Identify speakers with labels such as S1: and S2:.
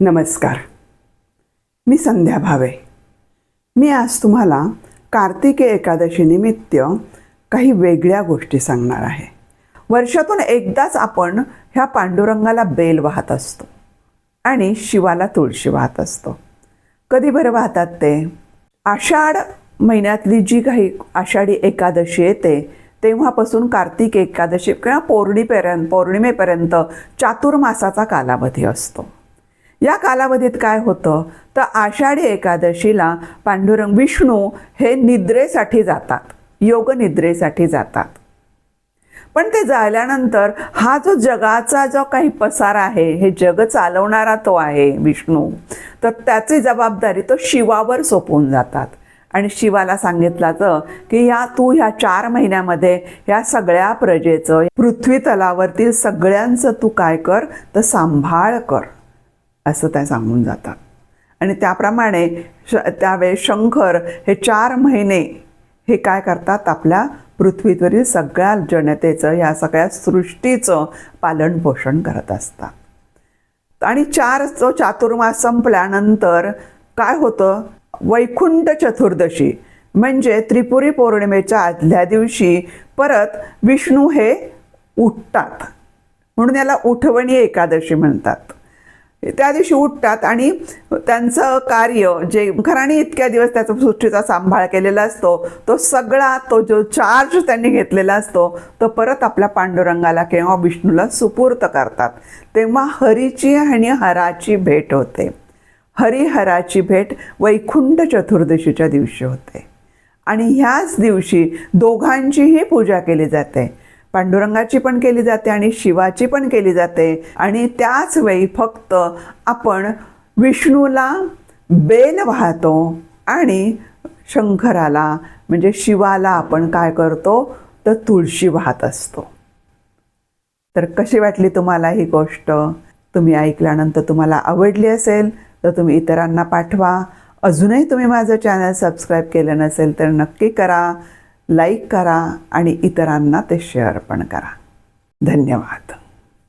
S1: नमस्कार. मी संध्या भावे. मी आज तुम्हाला कार्तिकी एकादशीनिमित्त काही वेगळ्या गोष्टी सांगणार आहे. वर्षातून एकदाच आपण ह्या पांडुरंगाला बेल वाहत असतो आणि शिवाला तुळशी वाहत असतो. कधी बरं वाहतात ते? आषाढ महिन्यातली जी काही आषाढी एकादशी येते तेव्हापासून कार्तिक एकादशी किंवा पौर्णिमेपर्यंत पौर्णिमेपर्यंत चातुर्मासाचा कालावधी असतो. या कालावधीत काय होतं? तर आषाढी एकादशीला पांडुरंग विष्णू हे निद्रेसाठी जातात. योग निद्रेसाठी जातात. पण ते झाल्यानंतर हा जो जगाचा जो काही पसार आहे हे जग चालवणारा तो आहे विष्णू. तर त्याची जबाबदारी तो शिवावर सोपवून जातात. आणि शिवाला सांगितलं जातं की ह्या तू ह्या चार महिन्यामध्ये ह्या सगळ्या प्रजेचं पृथ्वी तलावरतील सगळ्यांचं तू काय कर? तर सांभाळ कर. असं त्या सांगून जातात. आणि त्याप्रमाणे श त्यावेळेस शंकर हे चार महिने हे काय करतात? आपल्या पृथ्वीवरील सगळ्या जनतेचं या सगळ्या सृष्टीचं पालनपोषण करत असतात. आणि चार जो चातुर्मास संपल्यानंतर काय होतं? वैकुंठ चतुर्दशी म्हणजे त्रिपुरी पौर्णिमेच्या आदल्या दिवशी परत विष्णू हे उठतात. म्हणून याला उठवणी एकादशी म्हणतात. त्या दिवशी उठतात आणि त्यांचं कार्य जे घराने इतक्या दिवस त्याचा सृष्टीचा सांभाळ केलेला असतो तो सगळा तो जो चार्ज त्यांनी घेतलेला असतो तो परत आपल्या पांडुरंगाला किंवा विष्णूला सुपूर्त करतात. तेव्हा हरीची आणि हराची भेट होते. हरिहराची भेट वैकुंठ चतुर्दशीच्या दिवशी होते. आणि ह्याच दिवशी दोघांचीही पूजा केली जाते. पांडुरंगाची पण केली जाते आणि शिवाची पण केली जाते. आणि त्याच वेळी फक्त आपण विष्णूला बेल वाहतो आणि शंकराला म्हणजे शिवाला आपण काय करतो? तर तुळशी वाहत असतो. तर कशी वाटली तुम्हाला ही गोष्ट? तुम्ही ऐकल्यानंतर तुम्हाला आवडली असेल तर तुम्ही इतरांना पाठवा. अजूनही तुम्ही माझं चॅनल सबस्क्राईब केलं नसेल तर नक्की करा. लाईक करा आणि इतरांना ते शेअर पण करा. धन्यवाद.